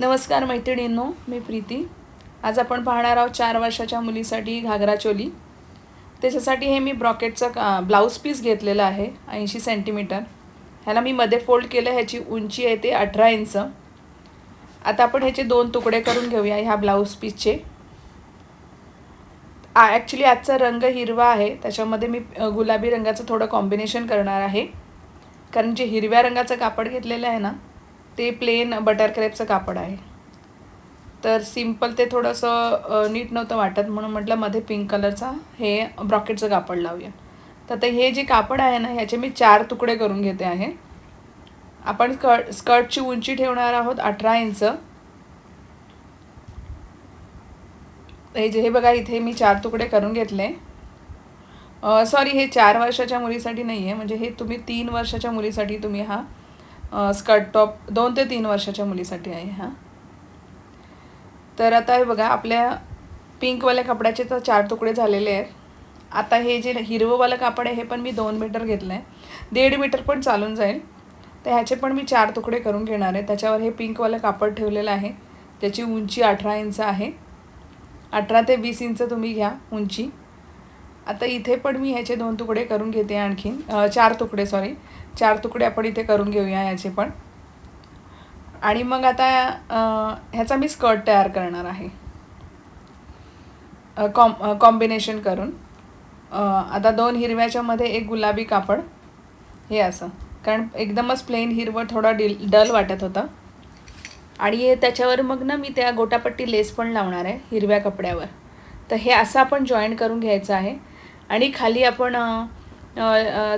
नमस्कार मैत्रिणींनो मी प्रीती. आज आपण पाहणार आहोत चार वर्षाच्या मुलीसाठी घागरा चोली. त्याच्यासाठी हे मी ब्रॉकेटचा का ब्लाऊज पीस घेतलेला आहे ऐंशी सेंटीमीटर. ह्याला मी मध्ये फोल्ड केलं ह्याची उंची आहे ते अठरा इंच. आता आपण ह्याचे दोन तुकडे करून घेऊया ह्या ब्लाऊज पीसचे. ॲक्च्युली आजचा रंग हिरवा आहे त्याच्यामध्ये मी गुलाबी रंगाचं थोडं कॉम्बिनेशन करणार आहे. कारण जे हिरव्या रंगाचं कापड घेतलेलं आहे ना ते प्लेन बटर क्रेपचं कापड आहे. तर सिंपल ते थोडंसं नीट नव्हतं वाटत म्हणून म्हटलं मध्ये पिंक कलरचा हे ब्रॉकेटचं कापड लावूया. तर आता हे जे कापड आहे ना ह्याचे मी चार तुकडे करून घेते आहे. आपण स्कर्ट स्कर्टची उंची ठेवणार आहोत अठरा इंच. हे जे हे बघा इथे मी चार तुकडे करून घेतले. सॉरी हे चार वर्षाच्या मुलीसाठी नाही आहे म्हणजे हे तुम्ही तीन वर्षाच्या मुलीसाठी तुम्ही हा स्कर्ट टॉप दोन ते तीन वर्षाच्या मुलीसाठी आहे हा. तर आता हे बघा आपल्या पिंकवाल्या कपड्याचे तर चार तुकडे झालेले आहेत. आता हे जे हिरवंवालं कापड आहे हे पण मी दोन मीटर घेतलं आहे दीड मीटर पण चालून जाईल. तर ह्याचे पण मी चार तुकडे करून घेणार आहे. त्याच्यावर हे पिंकवालं कापड ठेवलेलं आहे. त्याची उंची अठरा इंच आहे. अठरा ते वीस इंच तुम्ही घ्या उंची. आता इथे पण मी ह्याचे दोन तुकडे करून घेते आणखीन. चार तुकडे सॉरी चार तुकडे आपण इथे करून घेऊया ह्याचे पण. आणि मग आता ह्याचा मी स्कर्ट तयार करणार आहे. कॉम कॉम्बिनेशन करून. आता दोन हिरव्याच्यामध्ये एक गुलाबी कापड. हे असं. कारण एकदमच प्लेन हिरवं थोडा डिल डल वाटत होता. आणि त्याच्यावर मग ना मी त्या गोटापट्टी लेस पण लावणार आहे हिरव्या कपड्यावर. तर हे असं आपण जॉईन करून घ्यायचं आहे. आणि खाली आपण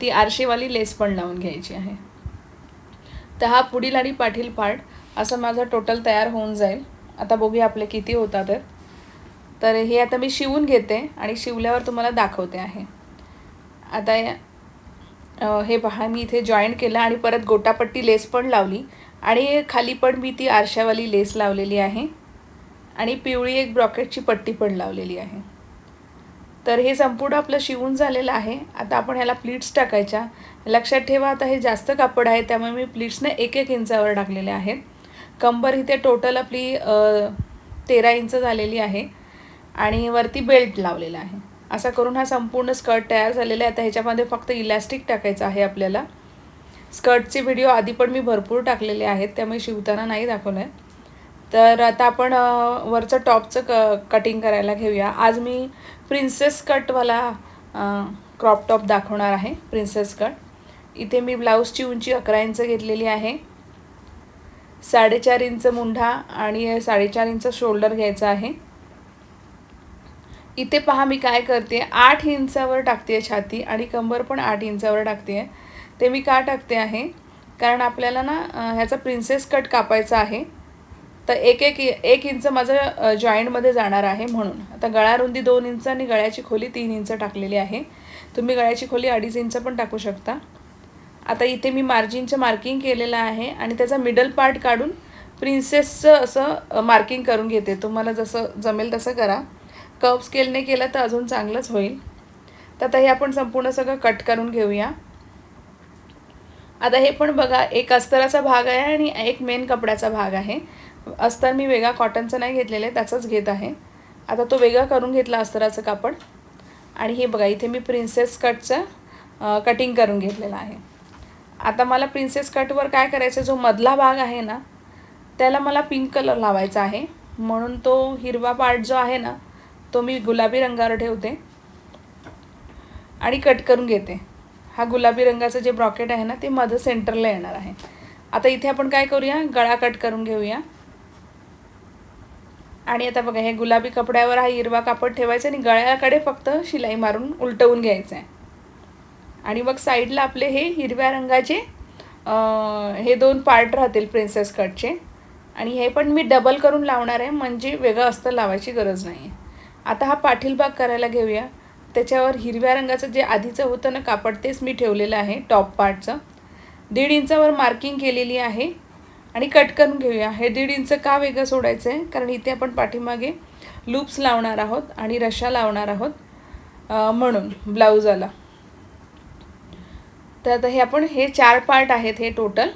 ती आरशेवाली लेस पण लावून घ्यायची आहे. तर हा पुढील आणि पाठील पार्ट असं माझा टोटल तयार होऊन जाईल. आता बघूया आपले किती होतात तर तर हे आता मी शिवून घेते आणि शिवल्यावर तुम्हाला दाखवते आहे. आता हे पहा मी इथे जॉईन केलं आणि परत गोटापट्टी लेस पण लावली आणि खाली पण मी ती आरशावाली लेस लावलेली आहे. आणि पिवळी एक ब्रॉकेटची पट्टी पण लावलेली आहे. तर हे संपूर्ण आपलं शिवून झालेलं आहे. आता आपण ह्याला प्लीट्स टाकायच्या. लक्षात ठेवा आता हे जास्त कापड आहे त्यामुळे मी प्लीट्सने एक एक इंचावर टाकलेले आहेत. कंबर इथे टोटल आपली तेरा इंच झालेली आहे आणि वरती बेल्ट लावलेला आहे. असा करून हा संपूर्ण स्कर्ट तयार झालेला आहे. आता ह्याच्यामध्ये फक्त इलॅस्टिक टाकायचं आहे आपल्याला. स्कर्टचे व्हिडिओ आधी पण मी भरपूर टाकलेले आहेत त्यामुळे शिवताना नाही दाखवलं आहे तर आता आपण वरचं टॉपचं क कटिंग करायला घेऊया. आज मी प्रिन्सेस कटवाला क्रॉप टॉप दाखवणार आहे प्रिन्सेस कट इथे मी ब्लाऊजची उंची अकरा इंच घेतलेली आहे. साडेचार इंच मुंढा आणि साडेचार इंच शोल्डर घ्यायचा आहे. इथे पहा मी काय करते आठ इंचावर टाकते छाती आणि कंबर पण आठ इंचावर टाकते. ते मी का टाकते आहे? कारण आपल्याला ना ह्याचा प्रिन्सेस कट कापायचा आहे. तर एक एक एक इंच माझं जॉईंटमध्ये जाणार आहे म्हणून. आता गळा रुंदी दोन इंच आणि गळ्याची खोली तीन इंच टाकलेली आहे. तुम्ही गळ्याची खोली अडीच इंच पण टाकू शकता. आता इथे मी मार्जिनचं मार्किंग केलेलं आहे आणि त्याचा मिडल पार्ट काढून प्रिन्सेसचं असं मार्किंग करून घेते. तुम्हाला जसं जमेल तसं करा. कप स्केलने केलं तर अजून चांगलंच होईल. तर आता हे आपण संपूर्ण सगळं कट करून घेऊया. आता हे पण बघा एक अस्तराचा भाग आहे आणि एक मेन कपड्याचा भाग आहे. अस्तर मी वेगळा कॉटनचा नाही घेतलेला आहे त्याचाच घेत आहे. आता तो वेगळा करून घेतला अस्तराचं कापड. आणि हे बघा इथे मी प्रिन्सेस कटचं कटिंग करून घेतलेलं आहे. आता मला प्रिन्सेस कटवर काय करायचं जो मधला भाग आहे ना त्याला मला पिंक कलर लावायचा आहे. म्हणून तो हिरवा पार्ट जो आहे ना तो मी गुलाबी रंगावर ठेवते. आणि कट करून घेते. हा गुलाबी रंगाचं जे ब्रॉकेट आहे ना ते मध सेंटरला येणार आहे. आता इथे आपण काय करूया गळा कट करून घेऊया. आणि आता बघा हे गुलाबी कपड्यावर हा हिरवा कापड ठेवायचा आणि गळ्याकडे फक्त शिलाई मारून उलटवून घ्यायचं आहे आणि मग साईडला आपले हे हिरव्या रंगाचे हे दोन पार्ट राहतील प्रिन्सेस कटचे आणि हे पण मी डबल करून लावणार आहे म्हणजे वेगळं असतं लावायची गरज नाही आहे आता हा पाठील भाग करायला घेऊया. त्याच्यावर हिरव्या रंगाचं जे आधीचं होतं ना कापड तेच मी ठेवलेलं आहे टॉप पार्टचं दीड इंचावर मार्किंग केलेली आहे. आणि कट करून घेऊया. हे दीड इंच का वेगळं सोडायचं आहे कारण इथे आपण पाठीमागे लूप्स लावणार आहोत आणि रशा लावणार आहोत म्हणून ब्लाऊजाला तर आता हे आपण हे चार पार्ट आहेत हे टोटल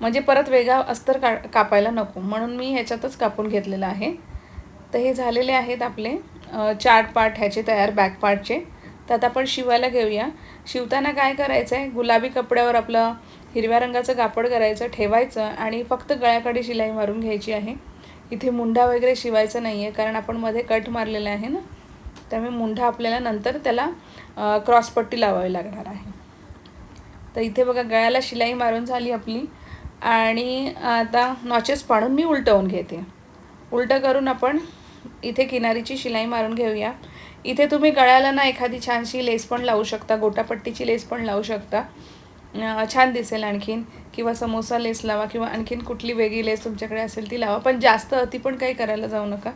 म्हणजे परत वेगळा अस्तर का कापायला नको. म्हणून मी ह्याच्यातच कापून घेतलेलं आहे. तर हे झालेले आहेत आपले चार पार्ट ह्याचे तयार बॅक पार्टचे तर आता आपण शिवायला घेऊया. शिवताना काय करायचं आहे गुलाबी कपड्यावर आपलं हिरव्या रंगाचं कापड करायचं ठेवायचं आणि फक्त गळ्याकडे शिलाई मारून घ्यायची आहे. इथे मुंढा वगैरे शिवायचं नाही आहे कारण आपण मध्ये कट मारलेला आहे ना? त्यामुळे मुंढा आपल्याला नंतर त्याला क्रॉसपट्टी लावावी लागणार आहे. तर इथे बघा गळ्याला शिलाई मारून झाली आपली. आणि आता नॉचेस पाडून मी उलटवून घेते. उलटं करून आपण इथे किनारीची शिलाई मारून घेऊया. इथे तुम्ही गळ्याला ना एखादी छानशी लेस पण लावू शकता गोटापट्टीची लेस पण लावू शकता. छान दिसेल आणखीन. किंवा समोसा लेस लावा किंवा आणखीन कुठली वेगळी लेस तुमच्याकडे असेल ती लावा. पण जास्त अति पण काही करायला जाऊ नका.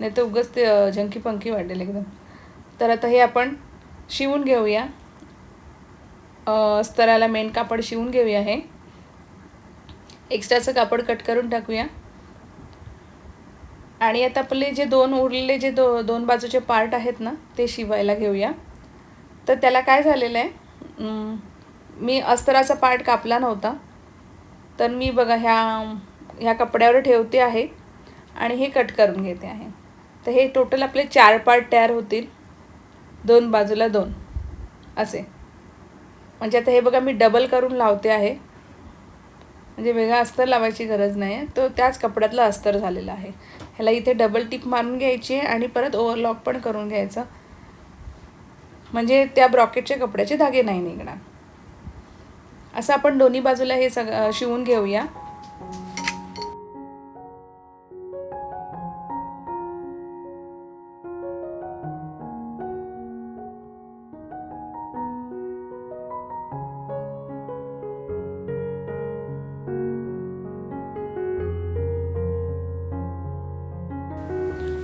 नाही तर उगच ते झंकी पंकी वाढेल एकदम. तर आता हे आपण शिवून घेऊया. स्तराला मेन कापड शिवून घेऊया हे. एक्स्ट्राचं कापड कट करून टाकूया. आणि आता आपले जे दोन उरलेले जे दो दोन बाजूचे पार्ट आहेत ना ते शिवायला घेऊया. तर त्याला काय झालेलं आहे? मी अस्तराचा पार्ट कापला नव्हता. तर मी बघा ह्या ह्या कपड्यावर ठेवते आहे आणि हे कट करून घेते आहे. तर हे टोटल आपले चार पार्ट तयार होतील. दोन बाजूला दोन. असे. म्हणजे आता हे बघा मी डबल करून लावते आहे. म्हणजे वेगळा अस्तर लावायची गरज नाही आहे तो त्याच कपड्यातला अस्तर झालेला आहे. ह्याला इथे डबल टिप मारून घ्यायची आहे आणि परत ओव्हरलॉक पण करून घ्यायचं. म्हणजे त्या ब्रॉकेटच्या कपड्याचे धागे नाही निघणार. असं आपण दोन्ही बाजूला हे सग शिवून घेऊया.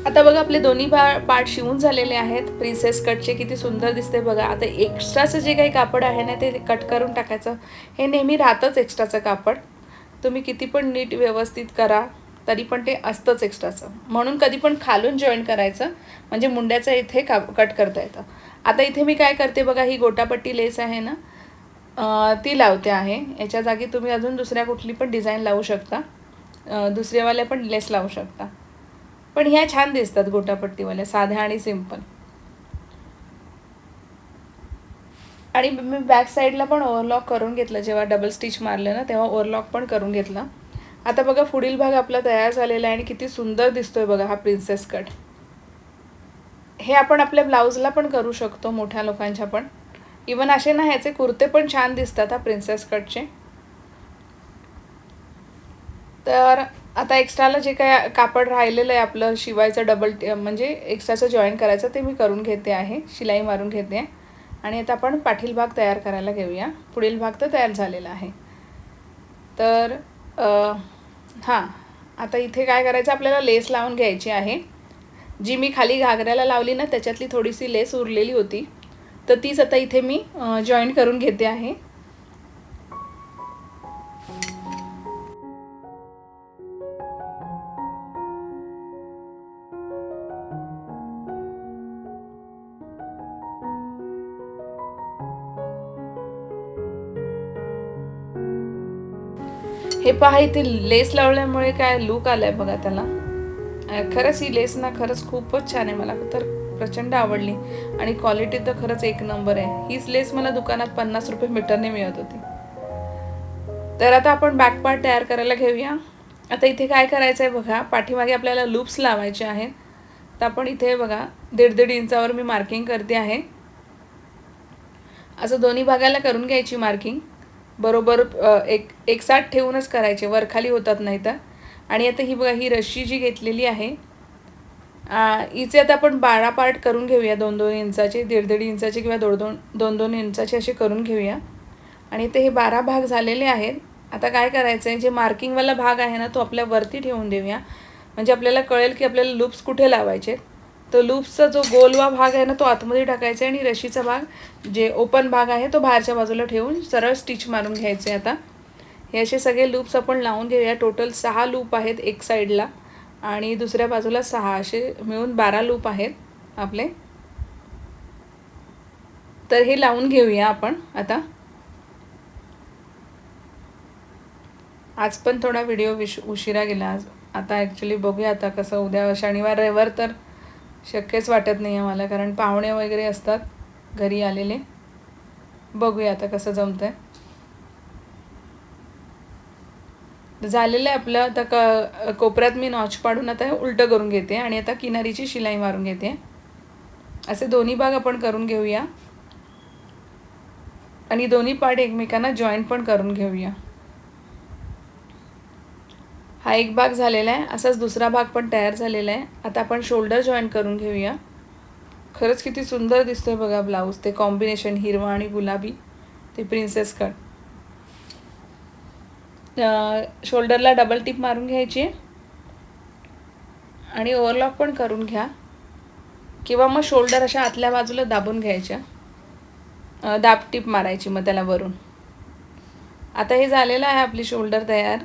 आता बघा आपले दोन्ही बा पार्ट शिवून झालेले आहेत. प्रिन्सेस कटचे किती सुंदर दिसते बघा. आता एक्स्ट्राचं जे काही कापड आहे ना ते कट करून टाकायचं. हे नेहमी राहतंच एक्स्ट्राचं कापड. तुम्ही किती पण नीट व्यवस्थित करा तरी पण ते असतंच एक्स्ट्राचं म्हणून कधी पण खालून जॉईन करायचं. म्हणजे मुंड्याचं इथे का कट करता येतं. आता इथे मी काय करते बघा ही गोटापट्टी लेस आहे ना ती लावते आहे. याच्या जागी तुम्ही अजून दुसऱ्या कुठली पण डिझाईन लावू शकता. दुसऱ्यावाल्या पण लेस लावू शकता. पण ह्या छान दिसतात गोटापट्टीवाल्या साध्या आणि सिंपल आणि मी बॅक साईडला पण ओव्हरलॉक करून घेतलं जेव्हा डबल स्टिच मारलं ना तेव्हा ओव्हरलॉक पण करून घेतला. आता बघा पुढील भाग आपला तयार झालेला आहे आणि किती सुंदर दिसतोय बघा हा प्रिन्सेस कट हे आपण आपल्या ब्लाऊजला पण करू शकतो मोठ्या लोकांच्या पण. इवन असे ना ह्याचे कुर्ते पण छान दिसतात हा प्रिन्सेस कटचे तर आता एक्स्ट्राला जे काय कापड राहिलेलं आहे आपलं शिवायचं डबल म्हणजे एक्स्ट्राचं जॉईन करायचं ते मी करून घेते आहे. शिलाई मारून घेते. आणि आता आपण पाठील भाग तयार करायला घेऊया. पुढील भाग तर तयार झालेला आहे. तर हां. आता इथे काय करायचं? आपल्याला लेस लावून घ्यायची आहे. जी मी खाली घागऱ्याला लावली ना त्याच्यातली थोडीशी लेस उरलेली होती. तर तीच आता इथे मी जॉईन करून घेते आहे. हे पहा इथे लेस लावल्यामुळे काय लुक आलाय बघा त्याला. खरंच ही लेस ना खरंच खूपच छान आहे. मला तर प्रचंड आवडली. आणि क्वालिटी तर खरंच एक नंबर आहे. हीच लेस मला दुकानात पन्नास रुपये मीटरने मिळत होती. तर आता आपण बॅक पार्ट तयार करायला घेऊया. आता इथे काय करायचं आहे बघा पाठीमागे आपल्याला लूप्स लावायचे आहेत. तर आपण इथे बघा दीड दीड इंचावर मी मार्किंग करते आहे. असं दोन्ही भागाला करून घ्यायची मार्किंग बरोबर एक एकसाठ ठेवूनच करायचे. वरखाली होतात नाही तर. आणि आता ही बघा ही रशी जी घेतलेली आहे हिचे आता आपण बारा पार्ट करून घेऊया. दोन दोन इंचाचे दीड दीड इंचाचे किंवा दोन दोन दोन दोन इंचाचे असे करून घेऊया. आणि ते हे बारा भाग झालेले आहेत. आता काय करायचं आहे जे मार्किंगवाला भाग आहे ना तो आपल्या वरती ठेवून देऊया. म्हणजे आपल्याला कळेल की आपल्याला लूप्स कुठे लावायचे तर लूप्सचा जो गोलवा भाग आहे ना तो आतमध्ये टाकायचा आहे आणि रशीचा भाग जे ओपन भाग आहे तो बाहेरच्या बाजूला ठेवून सरळ स्टिच मारून घ्यायचे आता. हे असे सगळे लूप्स आपण लावून घेऊया. टोटल सहा लूप आहेत एक साईडला आणि दुसऱ्या बाजूला सहा असे मिळून बारा लूप आहेत आपले. तर हे लावून घेऊया आपण आता. आज पण थोडा व्हिडिओ विश उशिरा गेला. आज आता ॲक्च्युली बघूया आता कसं उद्या शनिवार रविवार तर शक्यच वाटत नाही आहे मला कारण पाहुणे वगैरे असतात घरी आलेले. बघूया आता कसं जमतं आहे झालेलं आहे आपलं आता क कोपऱ्यात मी नॉच पाडून आता उलटं करून घेते आणि आता किनारीची शिलाई मारून घेते. असे दोन्ही भाग आपण करून घेऊया. आणि दोन्ही पार्ट एकमेकांना जॉईंट पण करून घेऊया. हा एक भाग झालेला आहे. असाच दुसरा भाग पण तयार झालेला आहे. आता आपण शोल्डर जॉईन करून घेऊया. खरंच किती सुंदर दिसतोय बघा ब्लाऊज ते कॉम्बिनेशन हिरवा आणि गुलाबी. ते प्रिन्सेस कट शोल्डरला डबल टिप मारून घ्यायची. आणि ओव्हरलॉक पण करून घ्या. किंवा मग शोल्डर अशा आतल्या बाजूला दाबून घ्यायच्या. दाब टिप मारायची मग त्याला वरून. आता हे झालेलं आहे आपली शोल्डर तयार.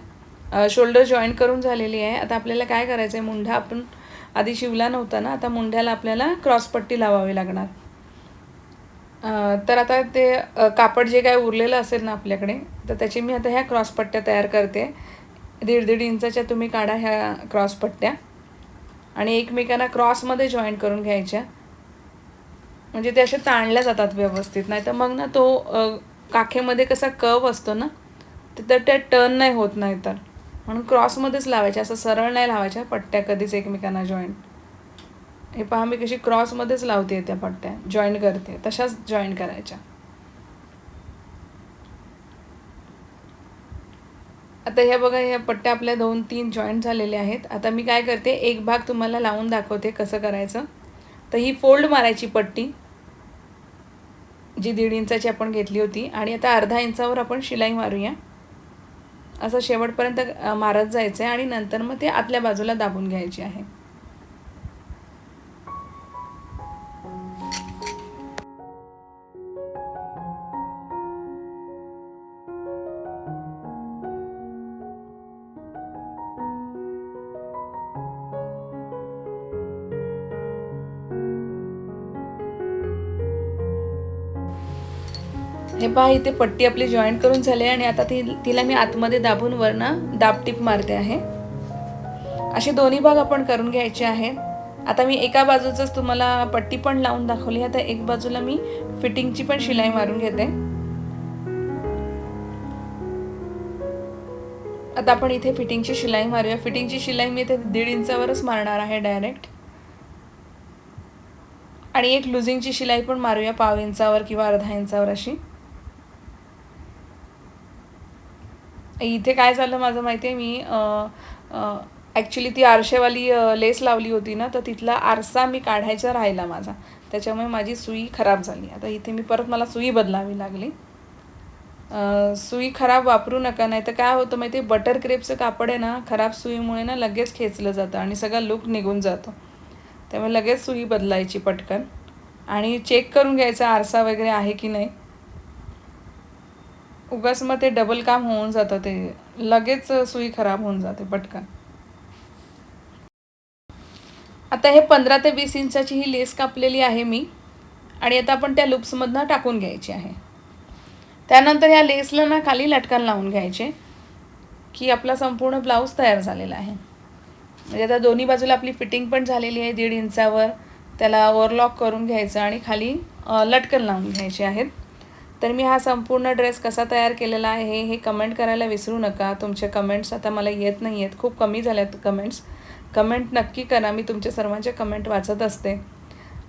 शोल्डर जॉईन करून झालेली आहे. आता आपल्याला काय करायचं आहे मुंढा आपण आधी शिवला नव्हता ना? आता मुंढ्याला आपल्याला क्रॉसपट्टी लावावी लागणार. तर आता ते कापड जे काय उरलेलं असेल ना आपल्याकडे तर त्याची मी आता ह्या क्रॉसपट्ट्या तयार करते. दीड दीड इंचाच्या तुम्ही काढा ह्या क्रॉसपट्ट्या आणि एकमेकांना क्रॉसमध्ये जॉईंट करून घ्यायच्या. म्हणजे ते असे ताणल्या जातात व्यवस्थित. नाही तर मग ना तो काखेमध्ये कसा कव असतो ना तर त्या टर्न नाही होत नाही तर म्हणून क्रॉसमध्येच लावायच्या असं सरळ नाही लावायच्या पट्ट्या कधीच एकमेकांना जॉईंट हे पहा मी कशी क्रॉसमध्येच लावते त्या पट्ट्या जॉईन करते तशाच जॉईन करायच्या. आता ह्या बघा ह्या पट्ट्या आपल्या दोन तीन जॉईंट झालेल्या आहेत. आता मी काय करते एक भाग तुम्हाला लावून दाखवते कसं करायचं. तर ही फोल्ड मारायची पट्टी जी दीड इंचाची आपण घेतली होती. आणि आता अर्धा इंचावर आपण शिलाई मारूया. असं शेवटपर्यंत मारत जायचं आहे आणि नंतर मग ते आतल्या बाजूला दाबून घ्यायची आहे. हे पहा इथे पट्टी आपली जॉईंट करून झाली आणि आता ती तिला मी आतमध्ये दाबून वरनं दाबटीप मारते आहे. असे दोन्ही भाग आपण करून घ्यायचे आहेत. आता मी एका बाजूचंच तुम्हाला पट्टी पण लावून दाखवली आता एक बाजूला मी फिटिंगची पण शिलाई मारून घेते. आता आपण इथे फिटिंगची शिलाई मारूया. फिटिंगची शिलाई मी इथे दीड इंचावरच मारणार आहे डायरेक्ट आणि एक लुझिंगची शिलाई पण मारूया पाव इंचावर किंवा अर्धा इंचावर अशी. इथे काय झालं माझं माहिती आहे? मी ॲक्च्युली ती आरशेवाली लेस लावली होती ना तर तिथला आरसा मी काढायचा राहिला माझा. त्याच्यामुळे माझी सुई खराब झाली. आता इथे मी परत मला सुई बदलावी लागली. सुई खराब वापरू नका नाही तर काय होतं माहिती आहे? बटर क्रेपचं कापड आहे ना खराब सुईमुळे ना लगेच खेचलं जातं आणि सगळा लुक निघून जातो. त्यामुळे लगेच सुई बदलायची पटकन. आणि चेक करून घ्यायचा आरसा वगैरे आहे की नाही. उगाच मग ते डबल काम होऊन जातं ते. लगेच सुई खराब होऊन जाते पटकन. आता हे पंधरा ते वीस इंचाची ही लेस कापलेली आहे मी. आणि आता आपण त्या लुप्समधनं टाकून घ्यायची आहे. त्यानंतर ह्या लेसला ना खाली लटकन लावून घ्यायचे. की आपला संपूर्ण ब्लाऊज तयार झालेला आहे. म्हणजे आता दोन्ही बाजूला आपली फिटिंग पण झालेली आहे दीड इंचावर. त्याला ओव्हरलॉक करून घ्यायचं आणि खाली लटकन लावून घ्यायचे आहेत. तर मी हा संपूर्ण ड्रेस कसा तयार केलेला आहे हे कमेंट करायला विसरू नका. तुमचे कमेंट्स आता मला येत नाही आहेत खूप कमी झाल्यात कमेंट्स कमेंट नक्की करा. मी तुमच्या सर्वांच्या कमेंट वाचत असते.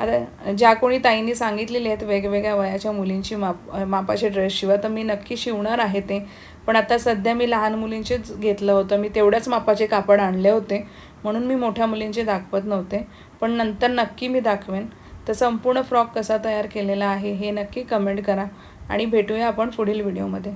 आता ज्या कोणी ताईंनी सांगितलेले आहेत वेगवेगळ्या वयाच्या मुलींची माप मापाचे ड्रेस शिवा तर मी नक्की शिवणार आहे ते. पण आता सध्या मी लहान मुलींचेच घेतलं होतं. मी तेवढ्याच मापाचे कापड आणले होते. म्हणून मी मोठ्या मुलींचे दाखवत नव्हते. पण नंतर नक्की मी दाखवेन. तर संपूर्ण फ्रॉक कसा तयार केलेला आहे हे नक्की कमेंट करा. आणि भेटूया आपण पुढील व्हिडिओमध्ये.